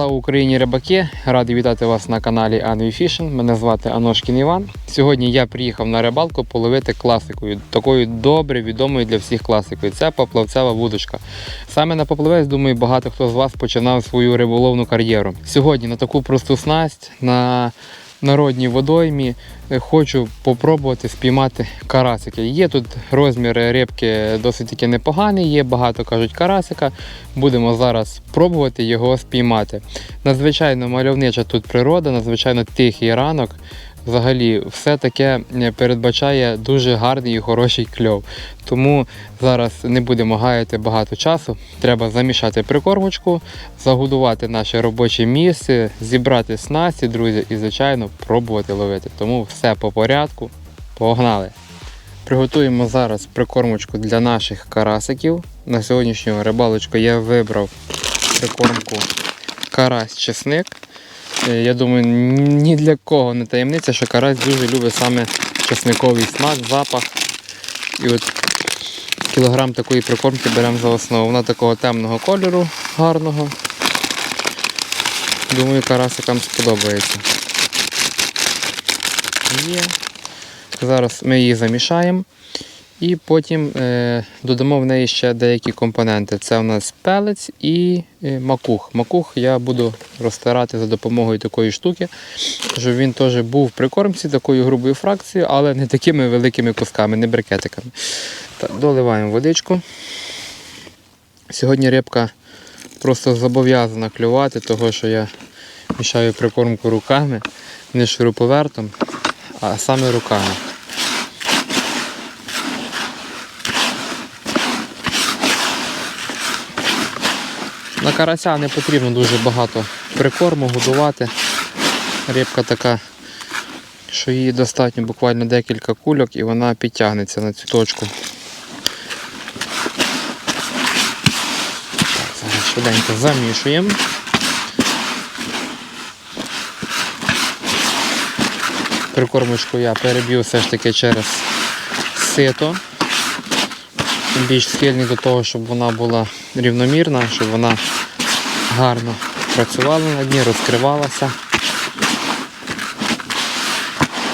Слава Україні, рибаки! Радий вітати вас на каналі Fishing. Мене звати Аношкін Іван. Сьогодні я приїхав на рибалку половити класикою, такою добре відомою для всіх класикою. Це поплавцева вудочка. Саме на поплавець, думаю, багато хто з вас починав свою риболовну кар'єру. Сьогодні на таку просту снасть, на народній водоймі е, хочу попробувати спіймати карасики. Є тут розмір рибки досить таки непоганий, є багато кажуть карасика. Будемо зараз пробувати його спіймати. Надзвичайно мальовнича тут природа, надзвичайно тихий ранок. Взагалі, все таке е, передбачає дуже гарний і хороший кльов. Тому зараз не будемо гаяти багато часу. Треба замішати прикормочку, загодувати наше робоче місце, зібрати снасті, друзі, і, звичайно, пробувати ловити. Тому все по порядку. Погнали! Приготуємо зараз прикормочку для наших карасиків. На сьогоднішню рибалочку я вибрав прикормку карась-чесник. Е, Я думаю, ні для кого не таємниця, що карась дуже любить саме чесниковий смак, запах. І от кілограм такої прикормки беремо за основу. Вона такого темного кольору, гарного. Думаю, карасикам сподобається. Є. Зараз ми її замішаємо. І потім е, додамо в неї ще деякі компоненти. Це у нас пелець і е, макух. Макух я буду розтирати за допомогою такої штуки, щоб він теж був в прикормці такою грубою фракцією, але не такими великими кусками, не брикетиками. Так, доливаємо водичку. Сьогодні рибка просто зобов'язана клювати, того що я мішаю прикормку руками, не шуруповертом, а саме руками. На карася не потрібно дуже багато прикорму годувати. Рибка така, що їй достатньо буквально декілька кульок і вона підтягнеться на цю точку. Так, зараз швиденько замішуємо. Прикормочку я переб'ю все ж таки через сито більш схильний до того, щоб вона була рівномірна, щоб вона гарно працювала на дні, розкривалася.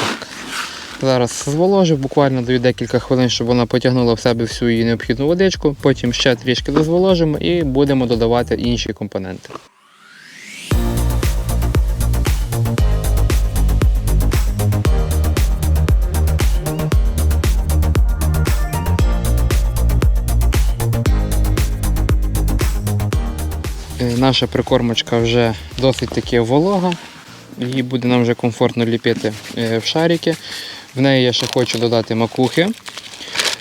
Так. Зараз зволожу, буквально даю декілька хвилин, щоб вона потягнула в себе всю її необхідну водичку. Потім ще трішки дозволожимо і будемо додавати інші компоненти. Наша прикормочка вже досить таки волога. Її буде нам вже комфортно ліпити е, в шарики. В неї я ще хочу додати макухи.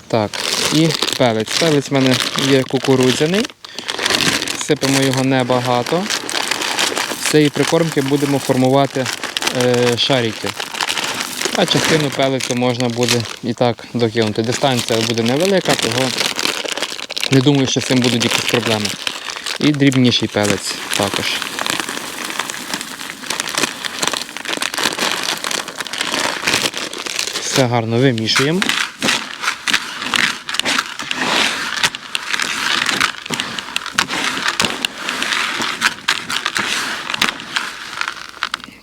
Так, і пелець. Пелець в мене є кукурудзяний. Сипемо його небагато. З цієї прикормки будемо формувати е, шарики. А частину пелецю можна буде і так докинути. Дистанція буде невелика, того не думаю, що з цим будуть якісь проблеми. І дрібніший пелець також. Все гарно вимішуємо.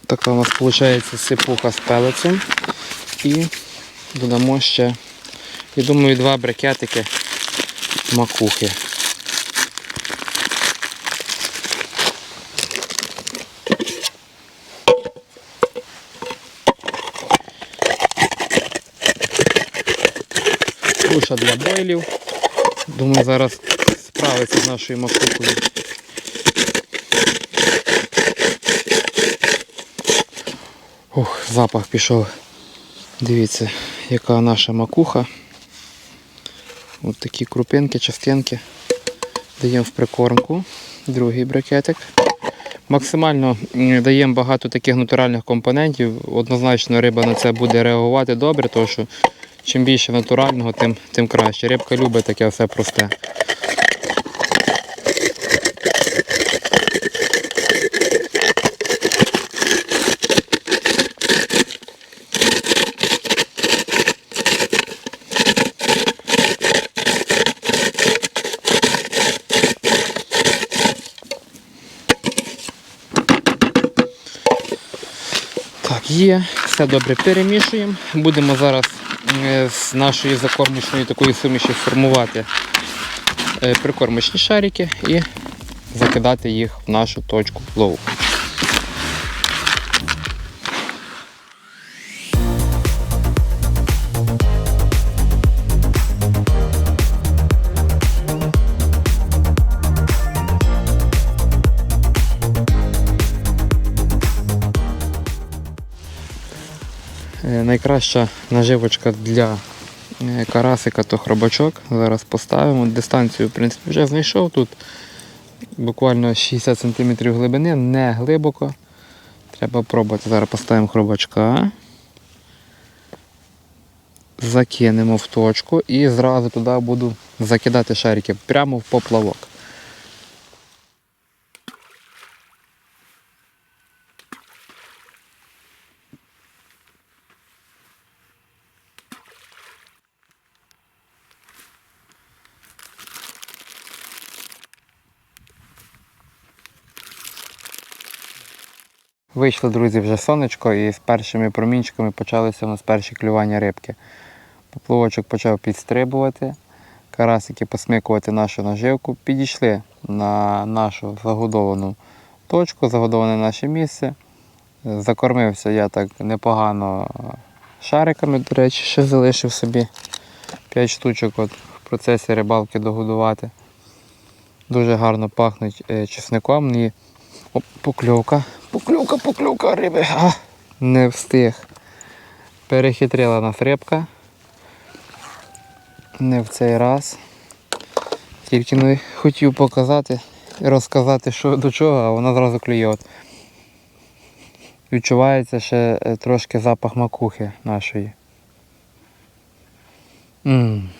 Така у нас виходить сипуха з пелецем. І додамо ще, я думаю, два брикетики макухи. Суша для бойлів. Думаю, зараз справиться з нашою макухою. Ух, запах пішов. Дивіться, яка наша макуха. Ось такі крупинки, частинки. Даємо в прикормку. Другий брикетик. Максимально даємо багато таких натуральних компонентів. Однозначно риба на це буде реагувати добре, тому що чим більше натурального, тим тим краще. Рибка любить таке все просте. Є, все добре перемішуємо. Будемо зараз з нашої закормочної такої суміші формувати е, прикормочні шарики і закидати їх в нашу точку лову. Найкраща наживочка для е, карасика то хробачок. Зараз поставимо. Дистанцію, в принципі, вже знайшов тут. Буквально 60 см глибини, не глибоко. Треба пробувати. Зараз поставимо хробачка. Закинемо в точку і зразу туди буду закидати шарики прямо в поплавок. Вийшло, друзі, вже сонечко і з першими промінчиками почалися у нас перші клювання рибки. Поплавочок почав підстрибувати, карасики посмикувати нашу наживку. Підійшли на нашу загодовану точку, загодоване наше місце. Закормився я так непогано шариками, до речі, ще залишив собі 5 штучок от в процесі рибалки догодувати. Дуже гарно пахнуть е, чесником. І... Оп, покльовка. Покльовка, покльовка риби. Не встиг. Перехитрила нас рибка. Не в цей раз. Тільки не хотів показати і розказати, що до чого, а вона зразу клює. Відчувається ще е, трошки запах макухи нашої. м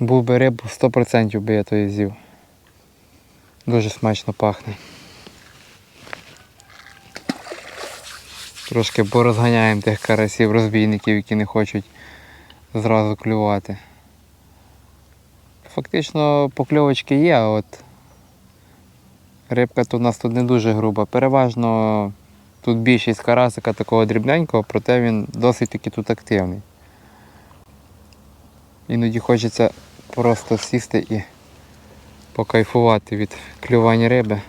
Був би рибу 100% би я то і з'їв. Дуже смачно пахне. Трошки порозганяємо тих карасів, розбійників, які не хочуть зразу клювати. Фактично покльовочки є, а от рибка тут у нас тут не дуже груба. Переважно тут більшість карасика такого дрібненького, проте він досить таки тут активний. Іноді хочеться просто сісти і покайфувати від клювання риби,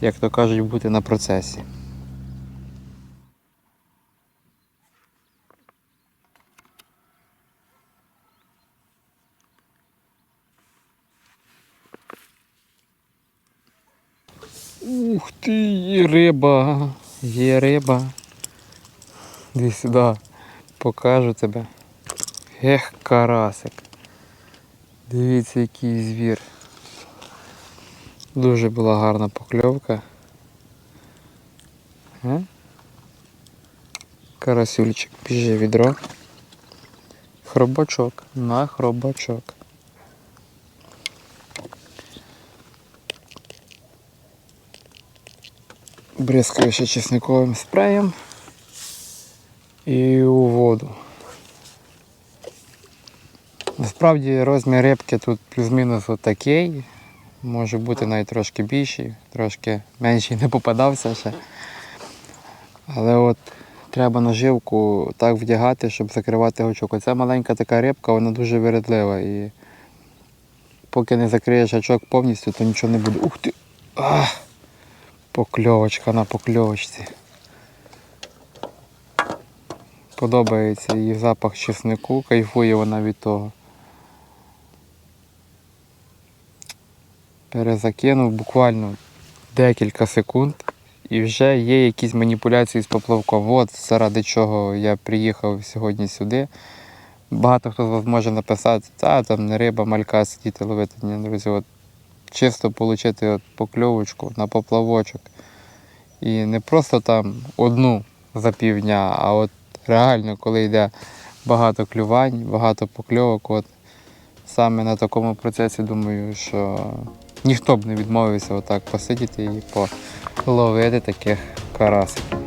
як то кажуть, бути на процесі. Ух ти, є риба, є риба. Іди сюди, покажу тебе. Ех, карасик. Дивіться, який звір. Дуже була гарна покльовка. А? Карасюльчик біже відро. Хробачок на хробачок. Бризкаю ще чесниковим спреєм і у воду. Насправді розмір рибки тут плюс-мінус отакий. Може бути навіть трошки більший, трошки менший не попадався ще. Але от треба наживку так вдягати, щоб закривати гачок. Оця маленька така рибка, вона дуже виредлива і поки не закриєш гачок повністю, то нічого не буде. Ух ти! Ах! Покльовочка на покльовочці. Подобається їй запах чеснику, кайфує вона від того. Перезакинув буквально декілька секунд і вже є якісь маніпуляції з поплавком. От заради чого я приїхав сьогодні сюди. Багато хто з вас може написати, та там не риба, малька сидіти ловити. Ні, друзі, от чисто отримати от покльовочку на поплавочок. І не просто там одну за півдня, а от реально, коли йде багато клювань, багато покльовок, от саме на такому процесі думаю, що ніхто б не відмовився отак посидіти і половити таких карасиків.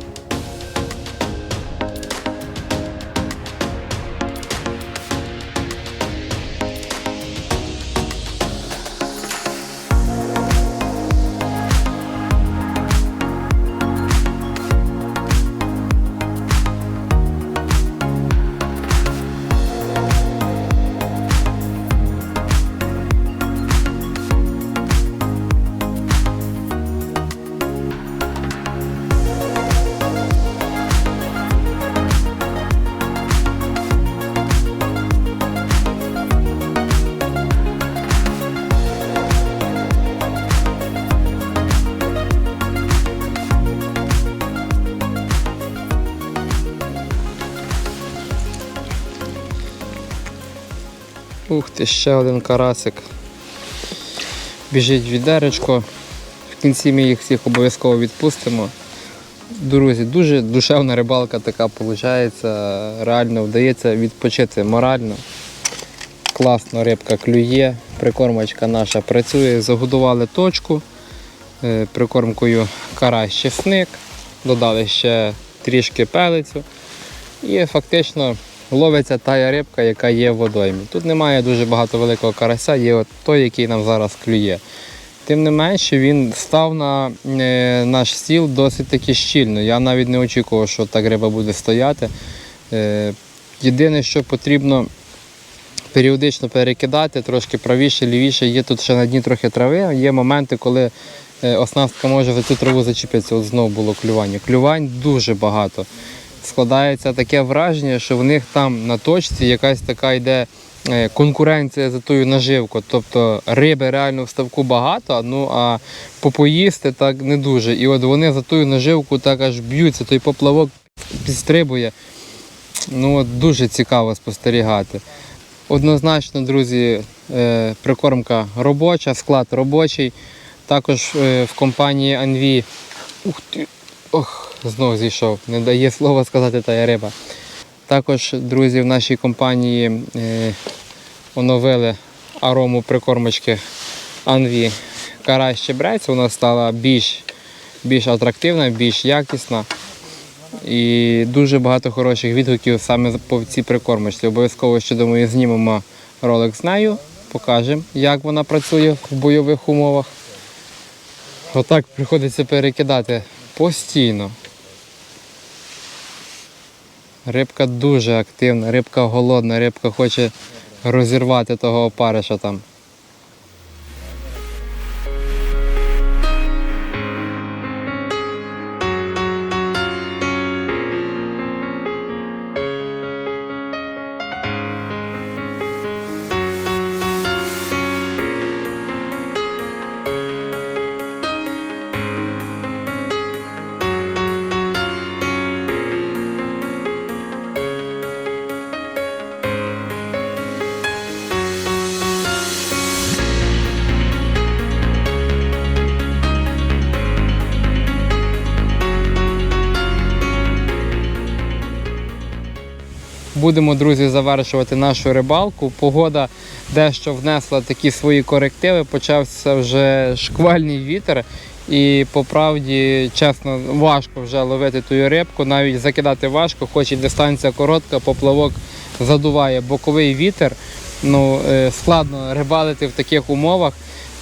Ух ти, ще один карасик. Біжить відеречко. В кінці ми їх всіх обов'язково відпустимо. Друзі, дуже душевна рибалка така виходить. Реально вдається відпочити морально. Класно рибка клює, прикормочка наша працює, загодували точку е, прикормкою карась чесник, додали ще трішки пелицю і фактично ловиться та рибка, яка є в водоймі. Тут немає дуже багато великого карася, є от той, який нам зараз клює. Тим не менше, він став на е, наш стіл досить таки щільно. Я навіть не очікував, що так риба буде стояти. Е, єдине, що потрібно періодично перекидати, трошки правіше, лівіше. Є тут ще на дні трохи трави. Є моменти, коли е, оснастка може за цю траву зачепитися. От знову було клювання. Клювань дуже багато. Складається таке враження, що в них там на точці якась така йде е, конкуренція за тою наживкою. Тобто риби реально в ставку багато, ну а попоїсти так не дуже. І от вони за тою наживку так аж б'ються, той поплавок підстрибує. Ну, от дуже цікаво спостерігати. Однозначно, друзі, е, прикормка робоча, склад робочий. Також е, в компанії Анві. Ух ти! Ох, знову зійшов. Не дає слова сказати та я риба. Також, друзі, в нашій компанії е, оновили арому прикормочки Анві Карась Щебрець. Вона стала більш, більш атрактивна, більш якісна. І дуже багато хороших відгуків саме по цій прикормочці. Обов'язково ще думаю, знімемо ролик з нею, покажемо, як вона працює в бойових умовах. Отак приходиться перекидати постійно. Рибка дуже активна, рибка голодна, рибка хоче розірвати того опариша там. Будемо, друзі, завершувати нашу рибалку. Погода дещо внесла такі свої корективи. Почався вже шквальний вітер. І по правді, чесно, важко вже ловити ту рибку, навіть закидати важко, хоч і дистанція коротка, поплавок задуває боковий вітер. Ну, е, складно рибалити в таких умовах.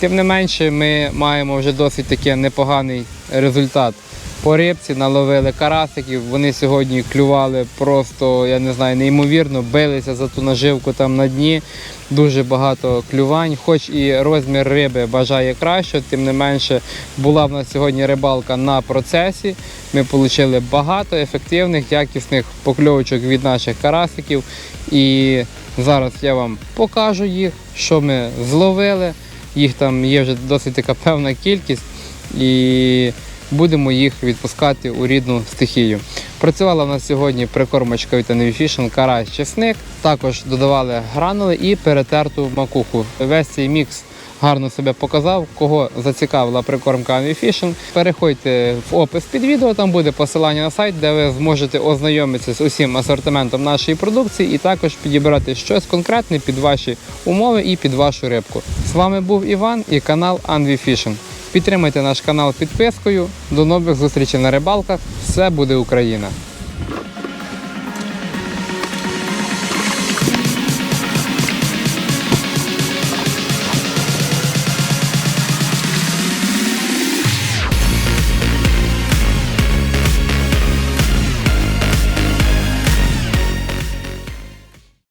Тим не менше, ми маємо вже досить таки непоганий результат. По рибці наловили карасиків. Вони сьогодні клювали просто, я не знаю, неймовірно, билися за ту наживку там на дні. Дуже багато клювань. Хоч і розмір риби бажає краще, тим не менше була в нас сьогодні рибалка на процесі. Ми отримали багато ефективних, якісних покльовочок від наших карасиків. І зараз я вам покажу їх, що ми зловили. Їх там є вже досить така певна кількість. І будемо їх відпускати у рідну стихію. Працювала в нас сьогодні прикормочка від Fishing, карась, чесник. Також додавали гранули і перетерту макуху. Весь цей мікс гарно себе показав. Кого зацікавила прикормка Fishing, переходьте в опис під відео, там буде посилання на сайт, де ви зможете ознайомитися з усім асортиментом нашої продукції і також підібрати щось конкретне під ваші умови і під вашу рибку. З вами був Іван і канал Fishing. Підтримайте наш канал підпискою. До нових зустрічей на рибалках. Все буде Україна!